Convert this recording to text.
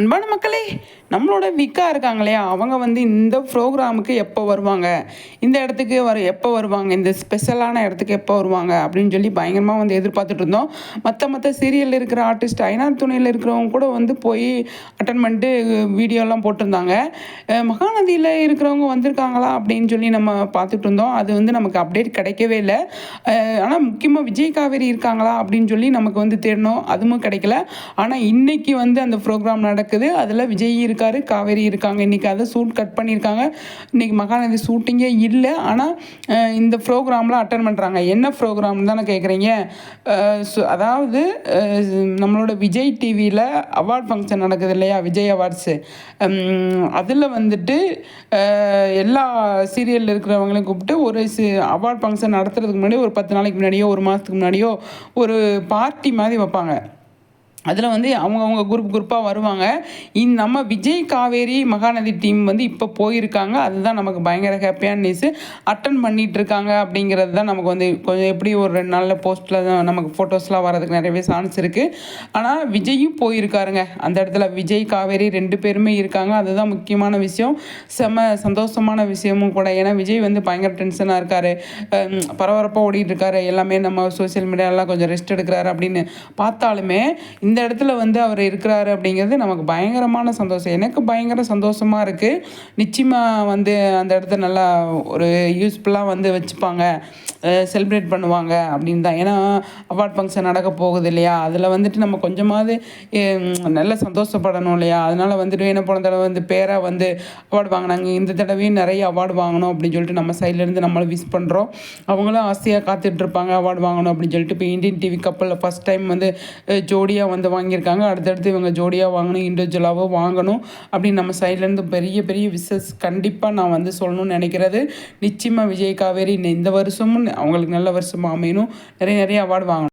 அன்பான மக்களே நம்மளோட விக்கா இருக்காங்க இல்லையா? அவங்க வந்து இந்த ப்ரோக்ராமுக்கு எப்போ வருவாங்க? இந்த இடத்துக்கு வர எப்போ வருவாங்க? இந்த ஸ்பெஷலான இடத்துக்கு எப்போ வருவாங்க? அப்படின்னு சொல்லி பயங்கரமாக வந்து எதிர்பார்த்துட்டு இருந்தோம். மற்ற மற்ற சீரியலில் இருக்கிற ஆர்டிஸ்ட் ஐநா துணையில் இருக்கிறவங்க கூட வந்து போய் அட்டன் பண்ணிட்டு வீடியோலாம் போட்டிருந்தாங்க. மகாநதியில் இருக்கிறவங்க வந்திருக்காங்களா? அப்படின்னு சொல்லி நம்ம பார்த்துட்டு இருந்தோம். அது வந்து நமக்கு அப்டேட் கிடைக்கவே இல்லை. ஆனால் முக்கியமாக விஜய் காவேரி இருக்காங்களா? அப்படின்னு சொல்லி நமக்கு வந்து தேடணும். அதுவும் கிடைக்கல. ஆனால் இன்றைக்கி வந்து அந்த ப்ரோக்ராம் நடக்குது. அதில் விஜய் இருக்கார் காவேரி இருக்காங்க இன்றைக்கி அதை சூட் கட் பண்ணியிருக்காங்க. இன்னைக்கு மகாநதி ஷூட்டிங்கே இல்லை ஆனால் இந்த ப்ரோக்ராம்லாம் அட்டன் பண்ணுறாங்க என்ன ப்ரோக்ராம் தானே கேட்குறீங்க அதாவது நம்மளோட விஜய் டிவியில் அவார்ட் ஃபங்க்ஷன் நடக்குது இல்லையா? விஜய் அவார்ட்ஸு அதில் வந்துட்டு எல்லா சீரியலில் இருக்கிறவங்களையும் கூப்பிட்டு ஒரு சி அவார்ட் ஃபங்க்ஷன் நடத்துறதுக்கு முன்னாடி ஒரு பத்து நாளைக்கு முன்னாடியோ ஒரு மாதத்துக்கு முன்னாடியோ ஒரு பார்ட்டி மாதிரி வைப்பாங்க. அதில் வந்து அவங்கவுங்க குரூப் குரூப்பாக வருவாங்க. இந்த நம்ம விஜய் காவேரி மகாநதி டீம் வந்து இப்போ போயிருக்காங்க. அதுதான் நமக்கு பயங்கர ஹாப்பியான நியூஸு அட்டன் பண்ணிகிட்டு இருக்காங்க அப்படிங்கிறது தான் நமக்கு வந்து கொஞ்சம் எப்படி ஒரு ரெண்டு நாளில் போஸ்ட்டில் தான் நமக்கு ஃபோட்டோஸ்லாம் வரதுக்கு நிறையவே சான்ஸ் இருக்குது ஆனால் விஜயும் போயிருக்காருங்க. அந்த இடத்துல விஜய் காவேரி ரெண்டு பேருமே இருக்காங்க. அதுதான் முக்கியமான விஷயம். செம சந்தோஷமான விஷயமும் கூட. ஏன்னா விஜய் வந்து பயங்கர டென்ஷனாக இருக்கார். பரபரப்பாக ஓடிட்டு இருக்காரு எல்லாமே நம்ம சோஷியல் மீடியாலாம் கொஞ்சம் ரெஸ்ட் எடுக்கிறாரு அப்படின்னு பார்த்தாலுமே இந்த இடத்துல வந்து அவர் இருக்கிறாரு அப்படிங்கிறது நமக்கு பயங்கரமான சந்தோஷம். எனக்கு பயங்கர சந்தோஷமாக இருக்குது நிச்சயமாக வந்து அந்த இடத்த நல்லா ஒரு யூஸ்ஃபுல்லாக வந்து வச்சுப்பாங்க. செலிப்ரேட் பண்ணுவாங்க அப்படின்னு தான். ஏன்னா அவார்ட் ஃபங்க்ஷன் நடக்க போகுது இல்லையா? அதில் வந்துட்டு நம்ம கொஞ்சமாவது நல்லா நல்ல சந்தோஷப்படணும் இல்லையா? அதனால் வந்துட்டு என்ன போன தடவை வந்து பேராக வந்து அவார்டு வாங்கினாங்க. இந்த தடவையும் நிறைய அவார்டு வாங்கணும் அப்படின்னு சொல்லிட்டு நம்ம சைட்லேருந்து நம்மளை விஷ் பண்ணுறோம் அவங்களும் ஆசையாக காத்துட்ருப்பாங்க அவார்டு வாங்கணும் அப்படின்னு சொல்லிட்டு. இப்போ இந்தியன் டிவி கப்பலில் ஃபஸ்ட் டைம் வந்து ஜோடியாக வந்து வாங்கியிருக்காங்க. அடுத்தடுத்து இவங்க ஜோடியாக வாங்கணும் இண்டிவிஜுவலாகவோ வாங்கணும் அப்படின்னு நம்ம சைட்லேருந்து பெரிய பெரிய விசஸ் கண்டிப்பாக நான் வந்து சொல்லணும்னு நினைக்கிறது. நிச்சயமாக விஜய் காவேரி இந்த வருஷமும் அவங்களுக்கு நல்ல வருஷமாக அமையணும். நிறைய நிறைய அவார்டு வாங்கணும்.